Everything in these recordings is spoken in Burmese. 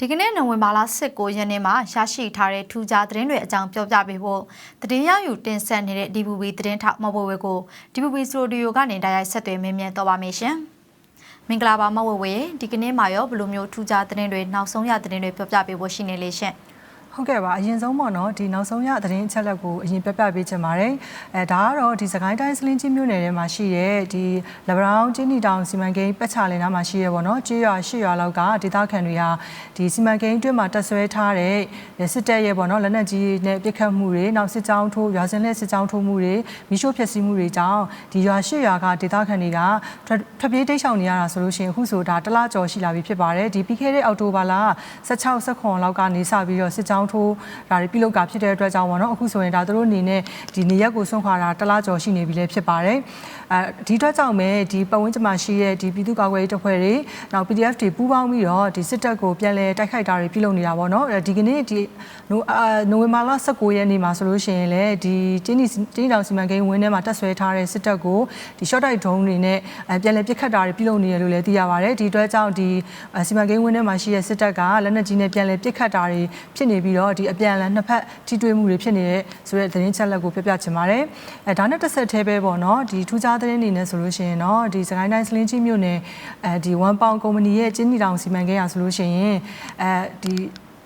ဒီကနေ့နိုဝင်ဘာလ19ရက်နေ့မှာရရှိထားတဲ့ထူးခြားသတင်းတွေအကြောင်းပြောပြပေးဖို့သတင်းရယူတင်ဆက်နေတဲ့ DVB သတင်းထောက်မဘဝေကို DVB စတူဒီယိုကနေတိုက်ရိုက်ဆက်သွယ်မင်းမြန်းတော့ပါမယ်ရှင်။မင်္ဂလာပါမဘဝေဒီကနေ့မှာရောဘယ်လိုမျိုးထူးခြားသတင်းတွေနောက်ဆုံးရသတင်းတွေပြောပြပေးဖို့ရှိနေလေရှင်။ ဟုတ်ကဲ့ပါအရင်ဆုံးပေါ့နော်ဒီနောက်ဆုံးရသတင်းအချက်လက်ကိုအရင်ပြပြပေးချင်ပါတယ်အဲဒါကတော့ဒီစကိုင်းတိုင်းစလင်းချင်းမြို့နယ်ထဲမှာရှိတဲ့ဒီလဘရောင်းချင်းနီတောင်စီမံကိန်းပတ်ချလင်နားမှာရှိရဲပေါ့နော်ကြေးရွာရှစ်ရွာလောက်ကဒေသခံတွေဟာဒီစီမံကိန်းအတွင်းမှာတက်ဆွဲထားတဲ့စစ်တပ်ရဲ့ပေါ့နော်လက်နက်ကြီးနဲ့ပစ်ခတ်မှုတွေနောက်စစ်ကြောင်းထိုးရွာစင်လက်စစ်ကြောင်းထိုးမှုတွေမိရှို့ဖျက်ဆီးမှုတွေကြောင့်ဒီရွာရှစ်ရွာကဒေသခံတွေကထွက်ပြေးတိတ်ရှောင်နေရတာဆိုလို့ရှိရင်အခုဆိုတာတလားကျော်ရှိလာပြီဖြစ်ပါတယ်ဒီပြီးခဲ့တဲ့အောက်တိုဘာလ16 19လောက်ကနေစပြီးတော့စစ်ကြောင်းထိုးဒါတွေပြုလုပ်တာဖြစ်တဲ့အတွက်ကြောင့်ပေါ့နော်အခုဆိုရင်ဒါတို့အနေနဲ့ဒီနေရက်ကိုဆွန့်ခွာတာတလားကျော်ရှိနေပြီလည်းဖြစ်ပါတယ်အဲဒီအတွက်ကြောင့်ပဲဒီပတ်ဝန်းကျင်မှာရှိတဲ့ဒီပြည်သူ့ကာကွယ်ရေးတပ်ဖွဲ့တွေနောက် PDF တွေပူးပေါင်းပြီးတော့ဒီစစ်တပ်ကိုပြန်လည်တိုက်ခိုက်တာတွေပြုလုပ်နေတာပေါ့နော်ဒီကနေ့ဒီနိုဝင်ဘာလ19ရက်နေ့မှာဆိုလို့ရှိရင်လည်းဒီတင်းနီတင်းတောင်စီမံကိန်းဝင်းထဲမှာတက်ဆွဲထားတဲ့စစ်တပ်ကိုဒီ short type drone တွေနဲ့ပြန်လည်ပစ်ခတ်တာတွေပြုလုပ်နေတယ်လို့လည်းသိရပါတယ်ဒီအတွက်ကြောင့်ဒီစီမံကိန်းဝင်းထဲမှာရှိတဲ့စစ်တပ်ကလက်နက်ကြီးနဲ့ပြန်လည်ပစ်ခတ်တာတွေဖြစ်နေပြီးတော့ဒီအပြန်အလှန်နှစ်ဖက်ထိတွေ့မှုတွေဖြစ်နေတဲ့ဆိုတဲ့သတင်းချက်လက်ကိုပြပြချင်ပါတယ်အဲဒါနဲ့တစ်ဆက်တည်းပဲပေါ့နော်ဒီထူးခြားသတင်းတွေနဲ့ဆိုလို့ရှိရင်တော့ဒီစကိုင်းတိုင်းစလင်းကြီးမြို့နယ်အဲဒီဝမ်ပေါင်ကုမ္ပဏီရဲ့ကျင်းနီတောင်စီမံကိန်းရဆိုလို့ရှိရင်အဲဒီ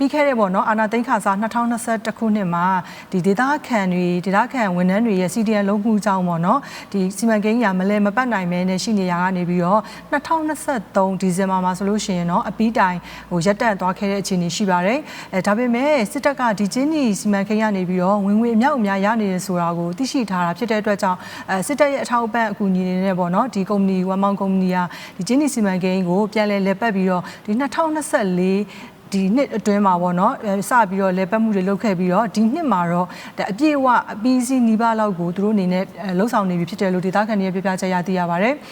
ပြီးခဲ့တဲ့ပေါ့နော်အာနာသိန်းခါစား2021ခုနှစ်မှာဒီဒေတာခန်တွေဒေတာခန်ဝန်ထမ်းတွေရဲ့ CDN လုံးမှုကြောင်းပေါ့နော်ဒီစီမံကိန်းညာမလဲမပတ်နိုင်မဲနဲ့ရှိနေရကနေပြီးတော့2023ဒီဇင်ဘာမှာဆိုလို့ရှိရင်တော့အပီးတိုင်ဟိုရက်တက်သွားခဲ့တဲ့အခြေအနေရှိပါတယ်အဲဒါပေမဲ့စစ်တပ်ကဒီချင်းနီစီမံကိန်းကနေပြီးတော့ဝင်ငွေအမြောက်အများရနေတယ်ဆိုတာကိုသိရှိထားတာဖြစ်တဲ့အတွက်ကြောင့်အဲစစ်တပ်ရဲ့အထောက်အပံ့အကူအညီတွေနဲ့ပေါ့နော်ဒီကုမ္ပဏီဝမ်မောင်ကုမ္ပဏီကဒီချင်းနီစီမံကိန်းကိုပြန်လည်လက်ပတ်ပြီးတော့ဒီ2024 ဒီနှစ်အတွင်းမှာပေါ့နော်စပြီးတော့လေပတ်မှုတွေလုပ်ခဲ့ပြီးတော့ဒီနှစ်မှာတော့အပြည့်အဝအပီးစီးနီးပါးလောက်ကိုသူတို့အနေနဲ့လှုပ်ဆောင်နေပြီဖြစ်တယ်လို့ဒေသခံတွေပြပြချက်ရသိရပါတယ်။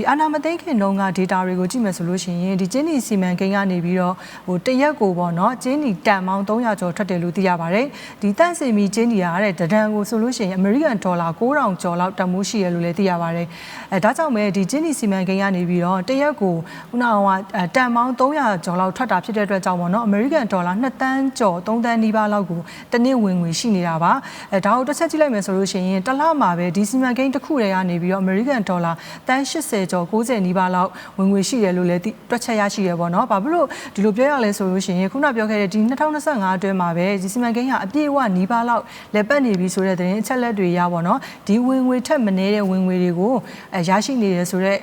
ဒီအာနာမသိခင်တုန်းက data တွေကိုကြည့်မယ်ဆိုလို့ရှိရင်ဒီကျင်းနီစီမံကိန်းကနေပြီးတော့ဟိုတရက်ကိုပေါ့နော်ကျင်းနီတန်ပေါင်း300ကျော်ထွက်တယ်လို့သိရပါတယ်ဒီတန့်စင်မီကျင်းနီကတဲ့တဒံကိုဆိုလို့ရှိရင် American Dollar 9000ကျော်လောက်တန်ဖိုးရှိရလို့လည်းသိရပါတယ်အဲဒါကြောင့်ပဲဒီကျင်းနီစီမံကိန်းကနေပြီးတော့တရက်ကိုခုနကတန်ပေါင်း300ကျော်လောက်ထွက်တာဖြစ်တဲ့အတွက်ကြောင့်ပေါ့နော် American Dollar 2တန်းကျော်3တန်းနီးပါးလောက်ကိုတနည်းဝင်ငွေရှိနေတာပါအဲဒါကိုတစ်ချက်ကြည့်လိုက်မယ်ဆိုလို့ရှိရင်တစ်လမှာပဲဒီစီမံကိန်းတစ်ခုတည်းကနေပြီးတော့ American Dollar တန်း80ကျော်60နီးပါးလောက်ဝင်ငွေရှိတယ်လို့လည်းတွက်ချက်ရရှိရပေါ့နော်။ဘာဖြစ်လို့ဒီလိုပြောရလဲဆိုလို့ရှိရင်ခုနပြောခဲ့တဲ့ဒီ2025အတွင်းမှာပဲဒီစီမံကိန်းကအပြည့်အဝနီးပါးလောက်လက်ပတ်နေပြီဆိုတဲ့သတင်းအချက်လက်တွေရပေါ့နော်။ဒီဝင်ငွေထက်မနည်းတဲ့ဝင်ငွေတွေကိုရရှိနေတယ်ဆိုတော့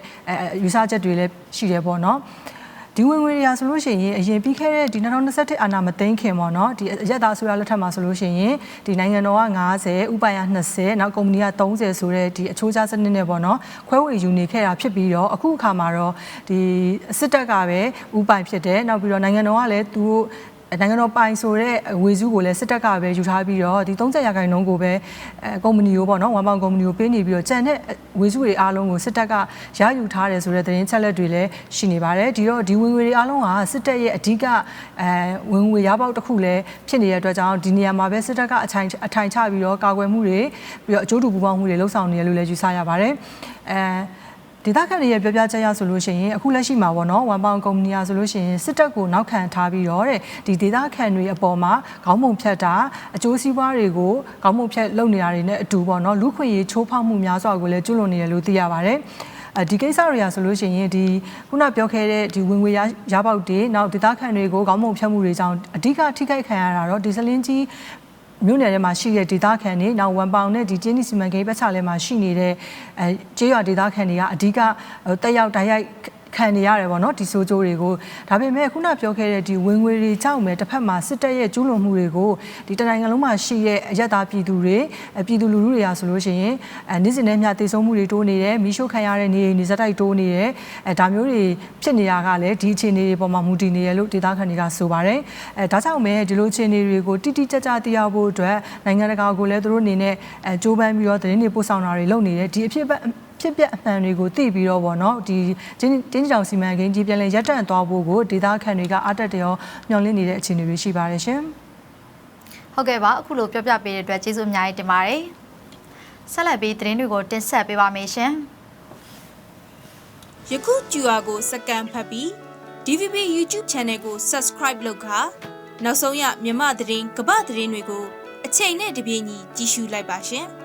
ယူဆချက်တွေလည်းရှိတယ်ပေါ့နော်။ ဒီဝင်ငွေရာဆိုလို့ရှိရင်အရင်ပြီးခဲ့တဲ့ဒီ2021အာဏာမသိမ်းခင်ပေါ့နော်ဒီရက်သားဆိုရလက်ထက်မှာဆိုလို့ရှိရင်ဒီနိုင်ငံတော်က90ဥပိုင်က20နောက်ကုမ္ပဏီက30ဆိုတဲ့ဒီအချိုးကျစနစ်နဲ့ပေါ့နော်ခွဲဝေယူနေခဲ့တာဖြစ်ပြီးတော့အခုအခါမှာတော့ဒီစစ်တပ်ကပဲဥပိုင်ဖြစ်တယ်နောက်ပြီးတော့နိုင်ငံတော်ကလည်းသူတို့ နိုင်ငံတော်ပိုင်ဆိုတဲ့ဝေစုကိုလည်းစစ်တပ်ကပဲယူထားပြီးတော့ဒီ30ရာခိုင်နှုန်းကိုပဲအဲကုမ္ပဏီကိုပေါ့နော်ဝမ်ပေါင်ကုမ္ပဏီကိုပေးနေပြီးတော့ကြံတဲ့ဝေစုတွေအားလုံးကိုစစ်တပ်ကရယူထားတယ်ဆိုတဲ့သတင်းချက်လက်တွေလည်းရှိနေပါတယ်ဒီတော့ဒီဝင်ငွေတွေအားလုံးကစစ်တပ်ရဲ့အဓိကအဲဝင်ငွေရပေါက်တစ်ခုလည်းဖြစ်နေတဲ့အတွက်ကြောင့်ဒီနေရာမှာပဲစစ်တပ်ကအထိုင်အထိုင်ချပြီးတော့ကာကွယ်မှုတွေပြီးတော့အကျိုးတူပူးပေါင်းမှုတွေလှုပ်ဆောင်နေတယ်လို့လည်းယူဆရပါတယ်အဲ ဒေသခံတွေရဲ့ပြောပြချက်ရဆိုလို့ရှိရင်အခုလက်ရှိမှာပေါ့နော်ဝမ်ပေါင်ကုမ္ပဏီကဆိုလို့ရှိရင်စစ်တပ်ကိုနောက်ခံထားပြီးတော့တဲ့ဒီဒေသခံတွေအပေါ်မှာခေါင်းပုံဖြတ်တာအကျိုးစီးပွားတွေကိုခေါင်းပုံဖြတ်လုပ်နေတာတွေနဲ့အတူပေါ့နော်လူခွင့်ရေးချိုးဖောက်မှုများစွာကိုလည်းကျွလွန်နေတယ်လို့သိရပါတယ်ဒီကိစ္စတွေရဆိုလို့ရှိရင်ဒီခုနပြောခဲ့တဲ့ဒီဝင်ငွေရရပေါက်တွေနောက်ဒေသခံတွေကိုခေါင်းပုံဖြတ်မှုတွေကြောင့်အဓိကထိခိုက်ခံရတာတော့ဒီစလင်းကြီး မြို့နယ်ထဲမှာရှိတဲ့ဒေသခံတွေနောက်ဝန်ပောင်နဲ့ဒီကျင်းနီစီမံကိန်းပတ်ချလဲမှာရှိနေတဲ့အဲကျေးရွာဒေသခံတွေကအဓိကတက်ရောက်တိုက်ရိုက် ခံနေရတယ်ပေါ့နော်ဒီဆိုးကျိုးတွေကိုဒါပေမဲ့ခုနပြောခဲ့တဲ့ဒီဝင်ငွေတွေကြောင့်ပဲတစ်ဖက်မှာစစ်တပ်ရဲ့ကျူးလွန်မှုတွေကိုဒီတနိုင်ငံလုံးမှာရှိတဲ့အရက်သားပြည်သူတွေပြည်သူလူထုတွေကဆိုလို့ရှိရင်အဲနေ့စဉ်နဲ့မျှတည်ဆုံးမှုတွေတိုးနေတယ်မိရှုခံရတဲ့နေနေစက်တိုက်တိုးနေတယ်အဲဒါမျိုးတွေဖြစ်နေတာကလည်းဒီအခြေအနေတွေပေါ်မှာမူတည်နေရလို့ဒေသခံတွေကဆိုပါတယ်အဲဒါကြောင့်ပဲဒီလိုအခြေအနေတွေကိုတိတိကျကျသိရဖို့အတွက်နိုင်ငံတကာကိုလည်းသူတို့အနေနဲ့အဲကြိုးပမ်းပြီးတော့သတင်းတွေပို့ဆောင်တာတွေလုပ်နေတယ်ဒီအဖြစ် ဖြစ်ပျက်အမှန်တွေကိုသိပြီးတော့ဗောနော်ဒီတင်းတင်းကြောင်စီမံကိန်းကြီးပြန်လည်ရပ်တန့်သွားဖို့ကိုဒေသခံတွေကအားတက်တရောမျှော်လင့်နေတဲ့အခြေအနေတွေရှိပါတယ်ရှင်ဟုတ်ကဲ့ပါအခုလိုပြောပြပေးတဲ့အတွက်ကျေးဇူးအများကြီးတင်ပါတယ်ဆက်လက်ပြီးသတင်းတွေကိုတင်ဆက်ပေးပါမယ်ရှင်ယခုကျူအာကိုစကန်ဖတ်ပြီး DVB YouTube Channel ကို Subscribe လုပ်ခါနောက်ဆုံးရမြမသတင်းကပသတင်းတွေကိုအချိန်နဲ့တပြေးညီကြည့်ရှုလိုက်ပါရှင်။